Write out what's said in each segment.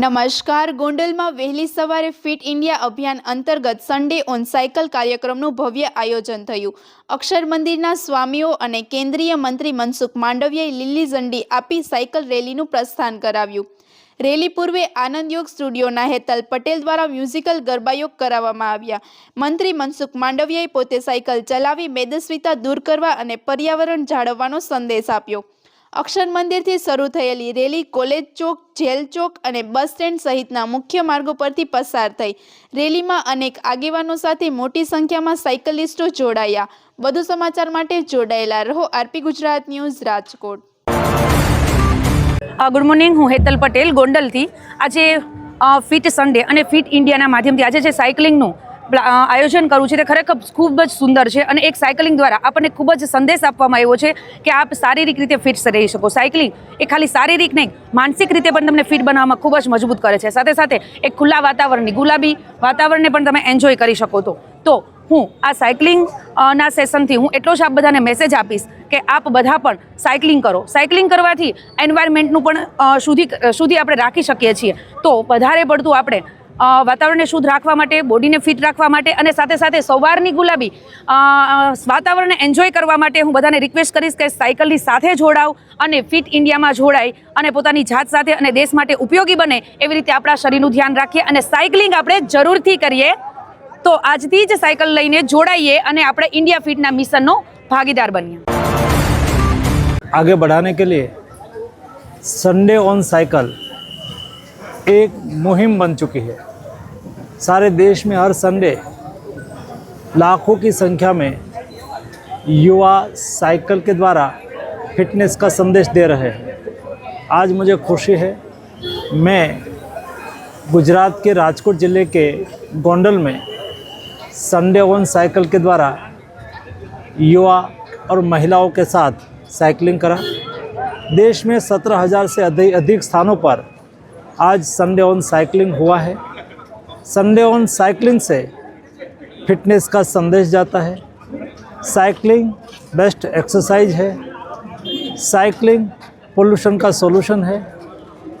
નમસ્કાર. ગોંડલમાં વહેલી સવારે ફિટ ઇન્ડિયા અભિયાન અંતર્ગત સન્ડે ઓન સાયકલ કાર્યક્રમનું ભવ્ય આયોજન થયું. અક્ષર મંદિરના સ્વામીઓ અને કેન્દ્રીય મંત્રી મનસુખ માંડવિયાએ લીલી ઝંડી આપી સાયકલ રેલીનું પ્રસ્થાન કરાવ્યું. રેલી પૂર્વે આનંદયોગ સ્ટુડિયોના હેતલ પટેલ દ્વારા મ્યુઝિકલ ગરબાયોગ કરાવવામાં આવ્યા. મંત્રી મનસુખ માંડવિયાએ પોતે સાયકલ ચલાવી મેદસ્વીતા દૂર કરવા અને પર્યાવરણ જાળવવાનો સંદેશ આપ્યો. અક્ષર મંદિરથી શરૂ થયેલી રેલી, કોલેજ ચોક, જેલ ચોક અને બસ સ્ટેન્ડ સહિતના મુખ્ય માર્ગો પરથી પસાર થઈ. રેલીમાં અનેક આગેવાનો સાથે મોટી સંખ્યામાં સાયકલિસ્ટો જોડાયા. વધુ સમાચાર માટે જોડાયેલા રહો RP Gujarat news Rajkot. Good morning હું હેતલ પટેલ ગોંડલથી. આજે ફિટ સન્ડે અને ફિટ ઇન્ડિયાના માધ્યમથી આજે જે સાયકલિંગનું આયોજન કરવું છે તે ખરેખર ખૂબ જ સુંદર છે અને એક સાયકલિંગ દ્વારા આપણને ખૂબ જ સંદેશ આપવામાં આવ્યો છે કે આપ શારીરિક રીતે ફિટ રહી શકો. સાયકલિંગ એ ખાલી શારીરિક નહીં, માનસિક રીતે પણ તમને ફિટ બનાવવામાં ખૂબ જ મજબૂત કરે છે. સાથે સાથે એક ખુલ્લા વાતાવરણની ગુલાબી વાતાવરણને પણ તમે એન્જોય કરી શકો તો. તો હું આ સાયકલિંગ ના સેશનથી હું એટલો જ આપ બધાને મેસેજ આપીશ કે આપ બધા પણ સાયકલિંગ કરો. સાયકલિંગ કરવાથી એન્વાયરમેન્ટનું પણ સુધી સુધી આપણે રાખી શકીએ છીએ. તો વધારે પડતું આપણે વાતાવરણને શુદ્ધ રાખવા માટે બોડીને ફિટ રાખવા માટે અને સાથે સાથે સવારની ગુલાબી અ, અ, વાતાવરણને એન્જોય કરવા માટે હું બધાને રિક્વેસ્ટ કરીશ કે સાયકલની સાથે જોડાવ અને ફિટ ઇન્ડિયામાં જોડાય અને પોતાની જાત સાથે અને દેશ માટે ઉપયોગી બને એવી રીતે આપણા શરીરનું ધ્યાન રાખીએ અને સાયકલિંગ આપણે જરૂરથી કરીએ તો આજથી જ સાયકલ લઈને જોડાઈએ અને આપણે ઇન્ડિયા ફિટના મિશનનો ભાગીદાર બનીએ आगे बढ़ाने के लिए संडे ऑन साइकिल एक मुहिम बन चुकी है सारे देश में हर संडे लाखों की संख्या में युवा साइकिल के द्वारा फिटनेस का संदेश दे रहे हैं। आज मुझे खुशी है, मैं गुजरात के राजकोट ज़िले के गोंडल में संडे ऑन साइकिल के द्वारा युवा और महिलाओं के साथ साइकिलिंग करा। देश में सत्रह हज़ार से अधिक अधिक स्थानों पर आज संडे ऑन साइकिलिंग हुआ है। संडे ऑन साइकिलिंग से फिटनेस का संदेश जाता है। साइकिलिंग बेस्ट एक्सरसाइज है। साइकिलिंग पोल्यूशन का सॉल्यूशन है।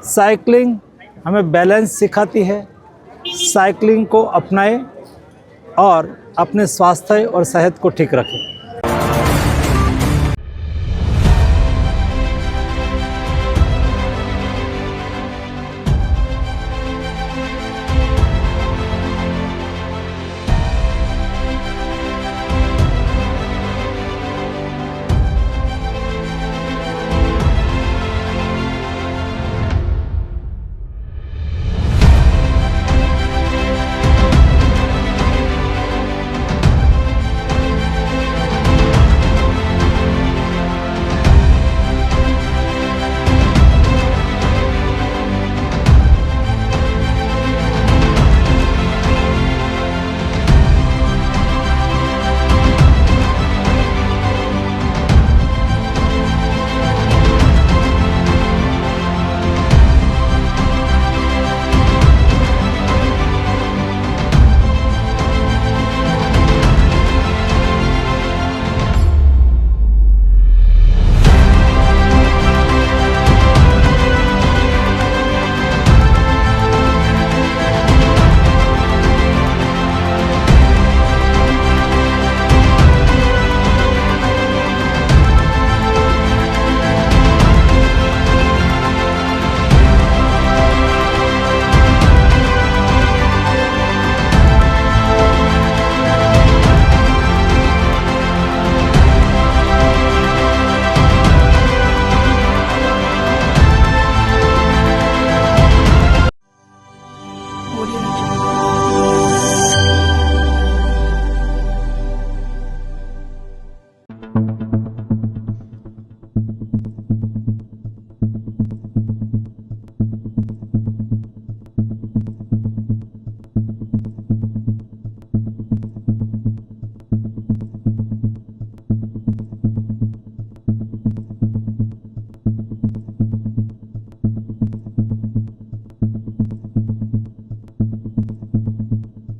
साइकिलिंग हमें बैलेंस सिखाती है। साइकिलिंग को अपनाएँ और अपने स्वास्थ्य और सेहत को ठीक रखें। you